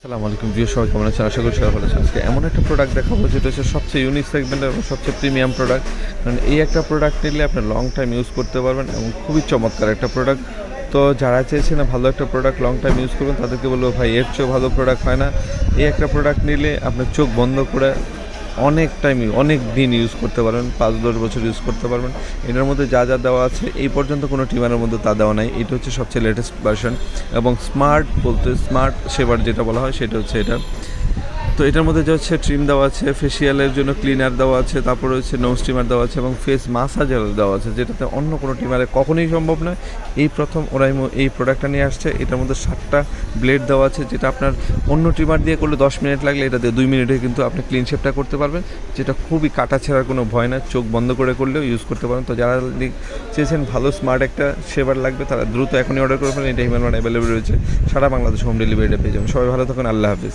আসসালামু আলাইকুম প্রিয় সবাই কেমন আছেন? আশা করি সবাই ভালো আছেন। আজকে এমন একটা প্রোডাক্ট দেখাবো, যেটা হচ্ছে সবচেয়ে ইউনিক সেগমেন্টের এবং সবচেয়ে প্রিমিয়াম প্রোডাক্ট কারণ এই একটা প্রোডাক্ট নিলে আপনি লং টাইম ইউজ করতে পারবেন এবং খুবই চমৎকার একটা প্রোডাক্ট তো যারা চেয়েছে না ভালো একটা প্রোডাক্ট লং টাইম ইউজ করবেন, তাদেরকে বলব ভাই, এর চেয়েও ভালো প্রোডাক্ট হয় না। এই একটা প্রোডাক্ট নিলে আপনার চোখ বন্ধ করে অনেক টাইম অনেক দিন ইউজ করতে পারবেন, পাঁচ দশ বছর ইউজ করতে পারবেন। এটার মধ্যে যা যা দেওয়া আছে, এই পর্যন্ত কোনো টিমারের মধ্যে তা দেওয়া নাই। এটা হচ্ছে সবচেয়ে লেটেস্ট ভার্সন এবং স্মার্ট বলতে স্মার্ট সেবার যেটা বলা হয়, সেটা হচ্ছে এটা। তো এটার মধ্যে যে হচ্ছে ট্রিম দেওয়া আছে ফেসিয়ালের জন্য ক্লিনার দেওয়া আছে, তারপরে হচ্ছে নো স্টিমার দেওয়া আছে এবং ফেস মাসাজার দেওয়া আছে, যেটাতে অন্য কোনো টিমারে কখনোই সম্ভব নয়। এই প্রথম ওরাইমো এই প্রোডাক্টটা নিয়ে আসছে। এটার মধ্যে সাতটা ব্লেড দেওয়া আছে, যেটা আপনার অন্য ট্রিমার দিয়ে করলে দশ মিনিট লাগলে এটা দিয়ে দুই মিনিটে কিন্তু আপনি ক্লিন শেপটা করতে পারবেন, যেটা খুবই কাটা ছেঁড়ার কোনো ভয় না। চোখ বন্ধ করে করলেও ইউজ করতে পারেন। তো যারা চেয়েছেন ভালো স্মার্ট একটা সেবার লাগবে, তারা দ্রুত এখনই অর্ডার করে ফেলেন। এটা হিমান অ্যাভেলেবল রয়েছে সারা বাংলাদেশ হোম ডেলিভারিটা পেয়ে যাবেন। সবাই ভালো থাকুন, আল্লাহ হাফিজ।